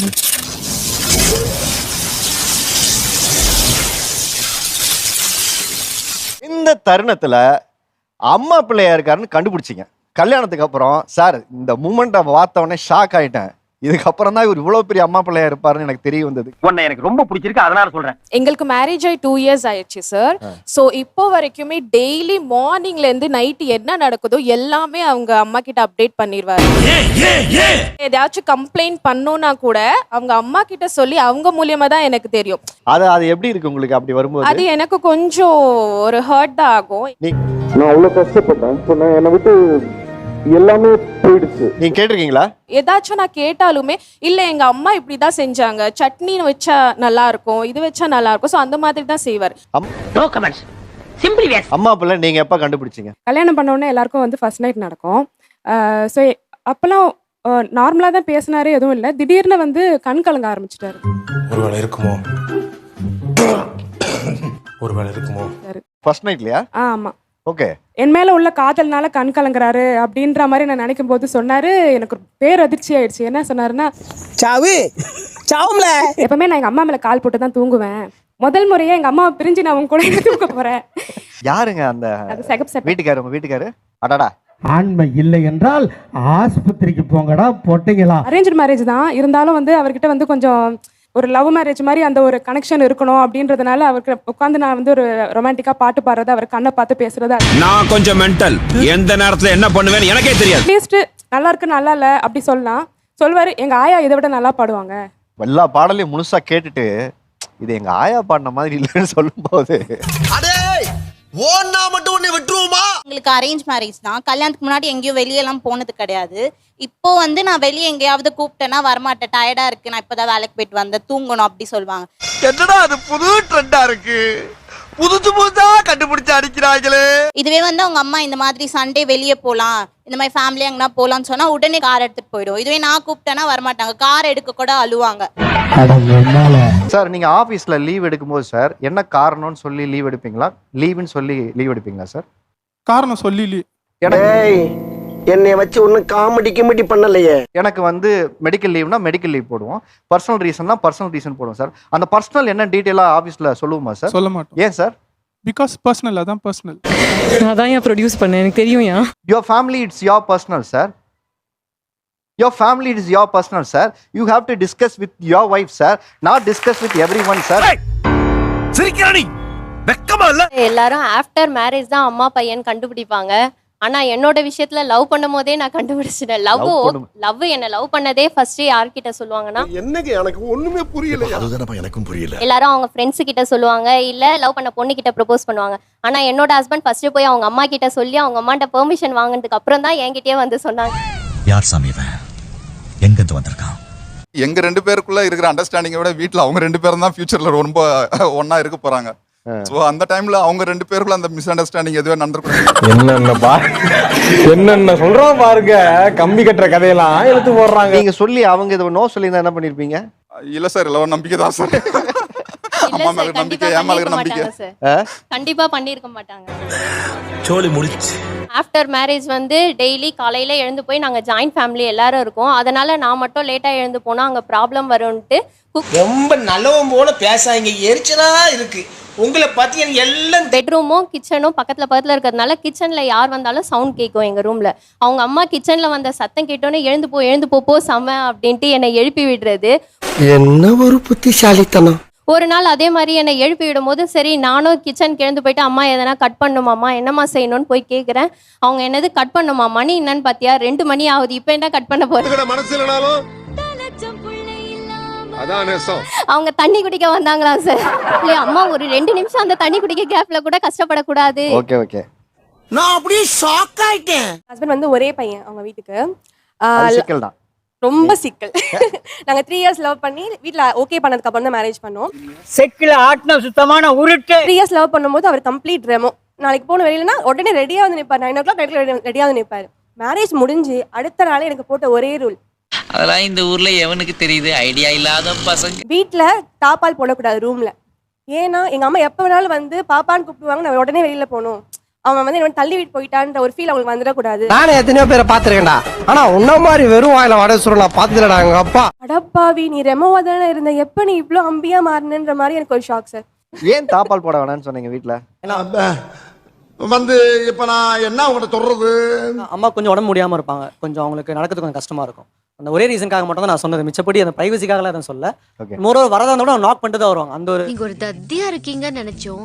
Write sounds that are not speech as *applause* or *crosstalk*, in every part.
இந்த தருணத்துல அம்மா பிள்ளையா இருக்காருன்னு கண்டுபிடிச்சிங்க. கல்யாணத்துக்கு அப்புறம் சார் இந்த மூமெண்ட்டை பார்த்த ஷாக் ஆயிட்டேன். இதுக்கப்புறம் தான் இவர் இவ்வளவு பெரிய அம்மா பிள்ளையா இருப்பாருன்னு எனக்கு தெரிய வந்தது. உன்னை எனக்கு ரொம்ப பிடிச்சிருக்கு அதனால சொல்றேன். எங்களுக்கு மேரேஜ் ஆகி டூ இயர்ஸ் ஆயிடுச்சு சார் ஸோ இப்போ வரைக்குமே டெய்லி மார்னிங்ல இருந்து நைட் என்ன நடக்குதோ எல்லாமே அவங்க அம்மா கிட்ட அப்டேட் பண்ணிடுவாரு ஏதாச்சும் கம்ப்ளைண்ட் பண்ணோம்னா கூட அவங்க அம்மா கிட்ட சொல்லி அவங்க மூலியமா தான் எனக்கு தெரியும். அது அது எப்படி இருக்கு உங்களுக்கு அப்படி வரும்போது? அது எனக்கு கொஞ்சம் ஒரு ஹர்ட் தான் ஆகும். நான் அவ்வளவு கஷ்டப்பட்டேன். என்னை விட்டு எல்லாமே போயிடுச்சு. நீங்க கேட்டிருக்கீங்களா? ஏதாச்சும் நான் கேட்டாலுமே இல்ல எங்க அம்மா இப்படிதான் செஞ்சாங்க. சட்னி வச்சா நல்லா இருக்கும் இது வச்சா நல்லா இருக்கும் ஸோ அந்த மாதிரி தான் செய்வார். நோ கமெண்ட்ஸ் சிம்பிளி வேஸ் அம்மா பிள்ளை நீங்க எப்ப கண்டுபிடிச்சீங்க? கல்யாணம் பண்ண உடனே எல்லாருக்கும் வந்து ஃபர்ஸ்ட் நைட் நடக்கும். ஸோ அப்போல்லாம் நார்மலாக தான் பேசினாரு எதுவும் இல்லை. திடீர்னு வந்து கண் கலங்க ஆரம்பிச்சிட்டாரு. ஒருவேளை இருக்குமோ? ஒருவேளை இருக்குமோ? ஃபர்ஸ்ட் நைட்லயா ஆ ஆமாம் ஓகே. என் மேலே உள்ள காதல்னால கண் கலங்குறாரு அப்படின்ற மாதிரி நான் நினைக்கும் போது சொன்னாரு. எனக்கு ஒரு பேர் அதிர்ச்சி ஆயிடுச்சு. என்ன சொன்னாருன்னா சாவு சாவும்ல. எப்பவுமே நான் எங்கள் அம்மா மேலே கால் போட்டு தான் தூங்குவேன். முதல் முறையாக எங்கள் அம்மாவை பிரிஞ்சு நான் அவங்க கூட தூங்க போகிறேன் யாருங்க அந்த வீட்டுக்காரு உங்க வீட்டுக்காரு? அடாடா. ஆண்மை இல்லை என்றால் ஆஸ்பத்திரிக்கு போங்கடா பொட்டைங்களா? அரேஞ்ச் மேரேஜ் தான். இருந்தாலும் வந்து அவர்கிட்ட வந்து கொஞ்சம் ஒரு லவ் மேரேஜ் மாதிரி அந்த ஒரு கனெக்ஷன் இருக்கணும் அப்படின்றதுனால அவருக்கு உட்காந்து நான் வந்து ஒரு ரொமான்டிக்கா பாட்டு பாடுறது அவர் கண்ணை பார்த்து பேசுறது நான் கொஞ்சம் மென்டல் எந்த நேரத்துல என்ன பண்ணுவேன்னு எனக்கே தெரியாது. அட்லீஸ்ட் நல்லா இருக்கு நல்லா இல்ல அப்படி சொல்லலாம். சொல்வாரு எங்க ஆயா இதை விட நல்லா பாடுவாங்க. எல்லா பாடலையும் முழுசா கேட்டுட்டு இது எங்க ஆயா பாடின மாதிரி இல்லைன்னு சொல்லும்போது. அடே ஓன்னா மட்டும் உன்னை விட்டுருவோமா? எங்களுக்கு அரேஞ்ச் மேரேஜ் தான். கல்யாணத்துக்கு முன்னாடி எங்கேயும் வெளியெல்லாம் போனது கிடையாது. இப்போ வந்து நான் வெளியே எங்கேயாவது கூப்பிட்டேன்னா வரமாட்டேன். டயர்டா இருக்கு. நான் இப்போதான் வேலைக்கு போயிட்டு வந்தேன். தூங்கணும் அப்படி சொல்லுவாங்க. என்னடா அது புது ட்ரெண்டா இருக்கு? புதுசு புதுசா கண்டுபிடிச்சு அடிக்கிறாங்களே இதுவே வந்து அவங்க அம்மா இந்த மாதிரி சண்டே வெளியே போகலாம் இந்த மாதிரி ஃபேமிலி எங்கன்னா போகலான்னு சொன்னா உடனே கார் எடுத்துட்டு போயிடும். இதுவே நான் கூப்பிட்டேன்னா வரமாட்டாங்க. கார் எடுக்க கூட அழுவாங்க. சார் நீங்க ஆபீஸ்ல லீவ் எடுக்கும்போது சார் என்ன காரணம்னு சொல்லி லீவ் எடுப்பீங்களா? லீவுன்னு சொல்லி லீவ் எடுப்பீங்களா சார் காரணம் சொல்லி ஏய் என்னைய வச்சு ஒன்னும் காமெடி கிமெடி பண்ணலையே. எனக்கு வந்து மெடிக்கல் லீவ்னா மெடிக்கல் லீவ் போடுவோம். பர்சனல் ரீசன்னா பர்சனல் ரீசன் போடுவோம் சார் அந்த பர்சனல் என்ன டீட்டெயிலாக ஆஃபீஸில் சொல்லுவோமா சார் சொல்ல மாட்டோம். ஏன் சார் பிகாஸ் பர்சனல் அதான் பர்சனல் அதான் ஏன் ப்ரொடியூஸ் பண்ணேன்? எனக்கு தெரியும் ஏன். Your family it's your personal sir your family it's your personal sir you have to discuss with your wife sir not discuss with everyone sir சிரிக்கிறானி வெக்கமா இல்ல. எல்லாரும் ஆஃப்டர் மேரேஜ் தான் அம்மா பையன் கண்டுபிடிப்பாங்க. ஆனா என்னோட விஷயத்துல லவ் பண்ணும் போதே நான் கண்டுபிடிச்சிட்டேன். லவ். லவ் என்ன லவ் பண்ணதே ஃபர்ஸ்ட் யார்கிட்ட சொல்லுவாங்கன்னா என்னங்க எனக்கு ஒண்ணுமே புரியல அதுதானப்பா எனக்கும் புரியல. எல்லாரும் அவங்க ஃப்ரெண்ட்ஸ் கிட்ட சொல்லுவாங்க இல்ல லவ் பண்ண பொண்ணு கிட்ட ப்ரப்போஸ் பண்ணுவாங்க. ஆனா என்னோட ஹஸ்பண்ட் ஃபர்ஸ்ட் போய் அவங்க அம்மா கிட்ட சொல்லி அவங்க அம்மாட்ட பெர்மிஷன் வாங்கினதுக்கு அப்புறம் தான் என்கிட்டயே வந்து சொன்னாங்க. யார் சாமி இவன்? எங்கிருந்து வந்திருக்கான்? எங்க ரெண்டு பேருக்குள்ள இருக்கிற அண்டர்ஸ்டாண்டிங்கை விட வீட்ல அவங்க ரெண்டு பேரும் தான் ஃபியூச்சர்ல ரொம்ப ஒண்ணா இருக்க போறாங்க. சோ அந்த டைம்ல அவங்க ரெண்டு பேருக்குள்ள அந்த மிஸ் அண்டர்ஸ்டாண்டிங் எதுவே நடந்திருக்கும் என்னென்ன பா என்னென்ன சொல்றான் பாருங்க. கம்பி கட்டுற கதையெல்லாம் எடுத்து போடுறாங்க. நீங்க சொல்லி அவங்க இதை நோ சொல்லி என்ன பண்ணிருப்பீங்க? இல்ல சார் இல்ல ஒரு நம்பிக்கை தான் சார். இல்ல அம்மா மேல நம்பிக்கை கண்டிப்பா என் மேல நம்பிக்கை. கண்டிப்பா பண்ணிருக்க மாட்டாங்க. சோலி முடிச்சு ஆஃப்டர் மேரேஜ் வந்து டெய்லி காலையில எழுந்து போய் நாங்க ஜாயிண்ட் ஃபேமிலி எல்லாரும் இருக்கோம். அதனால நான் மட்டும் லேட்டா எழுந்து போனா அங்க ப்ராப்ளம் வரும்ட்டு குக் ரொம்ப நல்லவன் போல பேசாங்க எரிச்சலா இருக்கு. உங்களை பத்தி எனக்கு எல்லாம் பெட்ரூமும் கிச்சனும் பக்கத்துல பக்கத்துல இருக்கிறதுனால கிச்சன்ல யார் வந்தாலும் சவுண்ட் கேட்கும் எங்க ரூம்ல அவங்க அம்மா கிச்சன்ல வந்த சத்தம் கேட்டோன்னே எழுந்து போ எழுந்து போ போ செம அப்படின்ட்டு என்னை எழுப்பி விடுறது. என்ன ஒரு புத்திசாலித்தனம். ஒரு நாள் அதே மாதிரி என்னை எழுப்பி விடும்போது சரி நானும் கிச்சனுக்கு எழுந்து போயிட்டு அம்மா எதனா கட் பண்ணுமாம்மா என்னம்மா செய்யணும்னு போய் கேட்குறேன் அவங்க என்னது கட் பண்ணுமா மணி என்னன்னு பார்த்தியா ரெண்டு மணி ஆகுது இப்போ என்ன கட் பண்ண மனசு இல்லனாலும் நேசம் அவங்க தண்ணி குடிக்க வந்தாங்களா சார் இல்லையா அம்மா ஒரு ரெண்டு நிமிஷம் அந்த தண்ணி குடிக்க கேப்ல கூட கஷ்டப்படக்கூடாது. Okay okay. நான் அப்படியே ஷாக் ஆயிட்டேன். ஹஸ்பண்ட் வந்து ஒரே பையன் அவங்க வீட்டுக்கு. சிக்கல் தான். ரொம்ப சிக்கல். *laughs* நாங்க த்ரீ இயர்ஸ் லவ் பண்ணி வீட்ல ஓகே பண்ணதுக்கு அப்புறம் தான் மேரேஜ் பண்ணோம். செக்கில ஆட்டின சுத்தமான உருட்டு. த்ரீ இயர்ஸ் லவ் பண்ணும்போது அவர் கம்ப்ளீட் ரெமோ நாளைக்கு போன வெளியிலனா உடனே ரெடியா வந்து நிப்பார். நைன் ஓ கிளாக் ரெடியா வந்து நிப்பாரு. மேரேஜ் முடிஞ்சு அடுத்த நாளே எனக்கு போட்ட ஒரே ரூல் அதெல்லாம் இந்த ஊர்ல எவனுக்கு தெரியுது? ஐடியா இல்லாத பசங்க. வீட்ல தாப்பால் போடக்கூடாது ரூம்ல ஏன்னா எங்க அம்மா எப்ப வேணாலும் வந்து பாப்பான்னு கூப்பிடுவாங்க நான் உடனே வெளியில போகணும். அவன் வந்து என்ன தள்ளி விட்டு போயிட்டான்ற ஒரு ஃபீல் அவங்களுக்கு வந்துடக்கூடாது. நானே எத்தனையோ பேரை பாத்துருக்கேன்டா ஆனா உன்ன மாதிரி வெறும் வாயில வடை சுருள் நான் பாத்துலடா எங்க அப்பா. அடப்பாவி நீ ரெமோவா தானே இருந்த எப்ப நீ இவ்ளோ அம்பியா மாறினன்ற மாதிரி எனக்கு ஒரு ஷாக் சார் ஏன் தாப்பால் போட வேணாம்னு சொன்னீங்க வீட்ல? வந்து இப்ப நான் என்ன உங்கள்கிட்ட சொல்றது? அம்மா கொஞ்சம் உடம்பு முடியாம இருப்பாங்க. கொஞ்சம் அவங்களுக்கு நடக்கிறது கொஞ்சம் கஷ்டமா இருக்கும். அந்த ஒரே ரீசனுக்காக மட்டும் தான் நான் சொன்னது. மிச்சப்படி அந்த பிரைவசிக்காக தான் சொல்ல Okay. மோரோ வரதா இருந்தா கூட நாக் பண்ணிட்டு தான் வருவாங்க. அந்த ஒரு நீங்க ஒரு தத்தியா இருக்கீங்கன்னு நினைச்சோம்.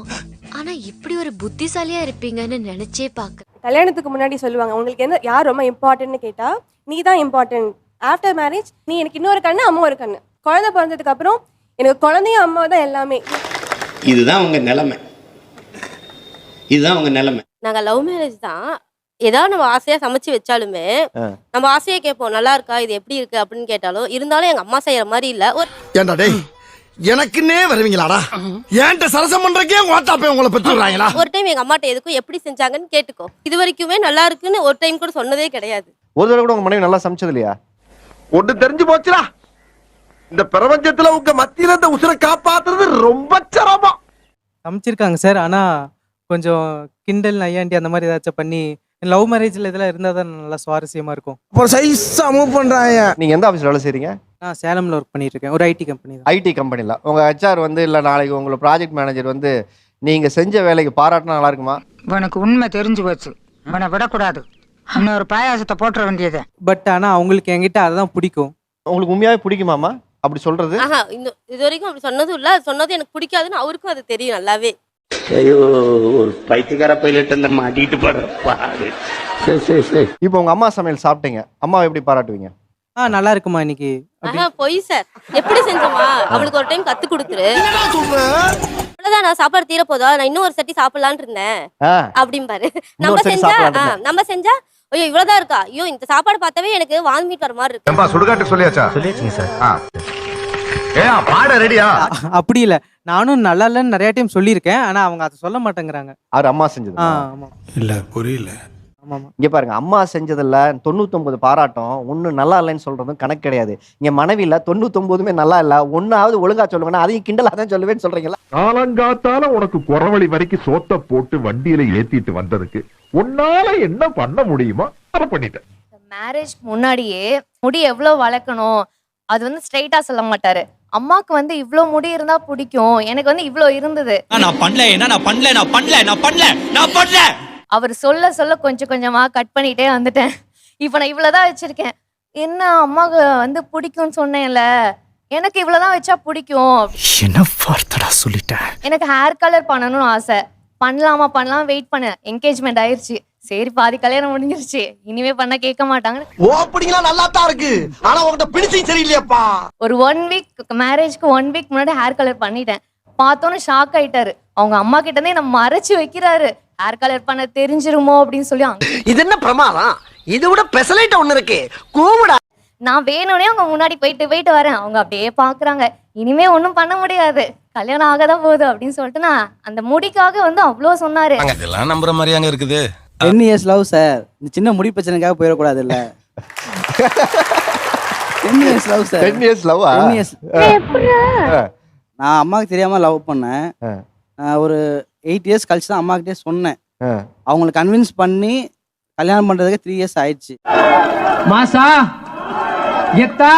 ஆனா இப்படி ஒரு புத்திசாலியா இருப்பீங்கன்னு நினைச்சே பாக்க கல்யாணத்துக்கு முன்னாடி சொல்லுவாங்க. உங்களுக்கு என்ன யார் ரொம்ப இம்பார்ட்டன்ட்னு கேட்டா நீ தான் இம்பார்ட்டன்ட் ஆஃப்டர் மேரேஜ் நீ எனக்கு இன்னொரு கண்ணு அம்மா ஒரு கண்ணு. குழந்தை பிறந்ததுக்கு அப்புறம் எனக்கு குழந்தையும் அம்மா தான் எல்லாமே. இதுதான் உங்க நிலைமை. இதுதான் உங்க நிலைமை. நாங்க லவ் மேரேஜ் தான். ஏதாவது நம்ம ஆசையா சமைச்சு வச்சாலுமே. நம்ம ஆசையா கேட்போம் நல்லா இருக்கா? இது எப்படி இருக்கு? அப்படின்னு கேட்டாலும் இருந்தாலும் எங்க அம்மா செய்யற மாதிரி இல்ல. ஒரு ஏண்டா டேய் எனக்குன்னே வருவீங்களாடா? ஏன்ட்ட சரசம் பண்றக்கே ஓட்டாப்பே உங்களை பெற்றுறாங்களா ஒரு டைம் எங்க அம்மாட்ட எதுக்கும் எப்படி செஞ்சாங்கன்னு கேட்டுக்கோ. இது வரைக்குமே நல்லா இருக்குன்னு ஒரு டைம் கூட சொன்னதே கிடையாது. ஒரு தடவை கூட உங்க மனைவி நல்லா சமைச்சது இல்லையா? ஒண்ணு தெரிஞ்சு போச்சுடா. இந்த பிரபஞ்சத்துல உங்க மத்தியில இந்த உசுரை காப்பாத்துறது ரொம்ப சிரமம். சமைச்சிருக்காங்க சார். ஆனா கொஞ்சம் கிண்டல் நையாண்டி அந்த மாதிரி ஏதாச்சும் பண்ணி லவ் மேரேஜ்ல இதெல்லாம் இருந்தா தான் நல்லா சுவாரஸ்யமா இருக்கும். ஒரு சைஸா மூவ் பண்றாங்க. நீங்க எந்த ஆஃபீஸ்ல வேலை செய்றீங்க? நான் சேலம்ல ஒர்க் பண்ணிட்டு இருக்கேன் ஒரு ஐடி கம்பெனி தான். ஐடி கம்பெனில உங்க ஹெச்ஆர் வந்து இல்ல நாளைக்கு உங்களை ப்ராஜெக்ட் மேனேஜர் வந்து நீங்க செஞ்ச வேலைக்கு பாராட்டினா நல்லா இருக்குமா? உனக்கு உண்மை தெரிஞ்சு போச்சு. உன்னை விடக்கூடாது. இன்னொரு பாயாசத்தை போட்டுற வேண்டியது. பட் ஆனா அவங்களுக்கு என்கிட்ட அதுதான் பிடிக்கும். உங்களுக்கு உண்மையாவே பிடிக்குமாமா அப்படி சொல்றது? ஆஹா இந்த இது வரைக்கும் அப்படி சொன்னதும் இல்ல. அது சொன்னது எனக்கு பிடிக்காதுன்னு அவருக்கும் அது தெரியும் நல்லாவே. ஐயோ ஒரு பைத்தியக்கார பைலட் அந்த மாட்டிட்டு போற பாடு. சரி சரி சரி. இப்போ உங்க அம்மா சமையல் சாப்பிட்டீங்க. அம்மாவை எப்படி பாராட்டுவீங்க? ஆ நல்லா இருக்குமா இன்னைக்கு? ஆஹா பொய் சார் எப்படி செஞ்சோமா அவளுக்கு ஒரு டைம் கத்து கொடுத்துரு. அவ்வளவுதான் நான் சாப்பாடு தீர போதா? நான் இன்னும் ஒரு சட்டி சாப்பிடலான்னு இருந்தேன். ஆ, அப்படிம்பாரு. நம்ம சட்டி செஞ்சா சாப்பிடலான்னு ஆ, நம்ம செஞ்சா ஐயோ இவ்வளவுதான் இருக்கா? ஐயோ இந்த சாப்பாடு பார்த்தாவே எனக்கு வாமிட் வர மாதிரி இருக்கு. ஏம்பா சுடுகாட்டு சொல்லியாச்சா? சொல்லியாச்சுங்க சார் ஏ பாட ரெடியா அப்படி இல்ல. நானும் நல்லா இல்லைன்னு நிறைய டைம் சொல்லியிருக்கேன். ஆனா அவங்க அதை சொல்ல மாட்டேங்கிறாங்க. அவர் அம்மா செஞ்சது. ஆ ஆமா. இல்ல புரியல. ஆமாமா. இங்க பாருங்க அம்மா செஞ்சதுல தொண்ணூத்தொன்பது பாராட்டம். ஒண்ணு நல்லா இல்லைன்னு சொல்றதும் கணக்கு கிடையாது. இங்க மனைவியில தொண்ணூத்தொன்பதுமே நல்லா இல்ல. ஒன்னாவது ஒழுங்கா சொல்லுங்கன்னா அதையும் கிண்டலா தான் சொல்லுவேன்னு சொல்றீங்களா? காலங்காத்தால உனக்கு குறவழி வரைக்கும் சோத்த போட்டு வண்டியில ஏத்திட்டு வந்ததுக்கு உன்னால என்ன பண்ண முடியுமோ அதை பண்ணிட்டேன். மேரேஜ் முன்னாடியே முடி எவ்வளவு வளர்க்கணும் அது வந்து ஸ்ட்ரைட்டா சொல்ல மாட்டாரு. அம்மாக்கு வந்து இவ்ளோ முடி இருந்தா பிடிக்கும். எனக்கு வந்து இவ்ளோ இருந்தது. நான் பண்ணல என்ன நான் பண்ணல நான் பண்ணல நான் பண்ணல நான் பண்ணல. அவர் சொல்ல சொல்ல கொஞ்சம் கொஞ்சமா கட் பண்ணிட்டே வந்துட்டேன். இப்போ நான் இவ்வளவுதான் வச்சிருக்கேன். என்ன அம்மாக்கு வந்து பிடிக்கும்னு சொன்னேன்ல. எனக்கு இவ்வளவுதான் வச்சா பிடிக்கும். என்ன வார்த்தடா சொல்லிட்டேன் எனக்கு ஹேர் கலர் பண்ணணும்னு ஆசை. பண்ணலாமா பண்ணலாம் வெயிட் பண்ணேன் என்கேஜ்மெண்ட் ஆயிருச்சு. சரி பாதி கல்யாணம் முடிஞ்சிருச்சு. இனிமே பண்ண கேட்க மாட்டாங்க. ஓப்பனிங்லாம் நல்லா தான் இருக்கு. ஆனா உங்ககிட்ட பிடிச்சும் சரியில்லையாப்பா. ஒரு ஒன் வீக் மேரேஜ்க்கு ஒன் வீக் முன்னாடி ஹேர் கலர் பண்ணிட்டேன். பார்த்தோன்னே ஷாக் ஆயிட்டாரு. அவங்க அம்மா கிட்ட இருந்தே நம்ம மறைச்சு வைக்கிறாரு. ஹேர் கலர் பண்ண தெரிஞ்சிருமோ அப்படின்னு சொல்லி அங்க- இது என்ன பிரமாதம்? இது விட பெசலைட் ஒண்ணு இருக்கு. கூவிடா. நான் வேணும்னே அவங்க முன்னாடி போயிட்டு போயிட்டு வரேன். அவங்க அப்படியே பாக்குறாங்க இனிமே ஒண்ணும் பண்ண முடியாது. கல்யாணம் ஆகதான் போகுது அப்படின்னு சொல்லிட்டு நான் அந்த முடிக்காக வந்து அவ்வளோ சொன்னாரு. இதெல்லாம் நம்புற மாதிரியாங்க இருக்குது. டென் இயர்ஸ் லவ் சார் இந்த சின்ன முடி பிரச்சனைக்காக போயிடக்கூடாது இல்ல ten years love sir ten years love ten years நான் அம்மாவுக்கு தெரியாம லவ் பண்ணேன். ஒரு எயிட் இயர்ஸ் கழிச்சு தான் அம்மாக்கிட்டே சொன்னேன். அவங்களை கன்வின்ஸ் பண்ணி கல்யாணம் பண்றதுக்கு த்ரீ இயர்ஸ் ஆயிடுச்சு. மாசா எத்தா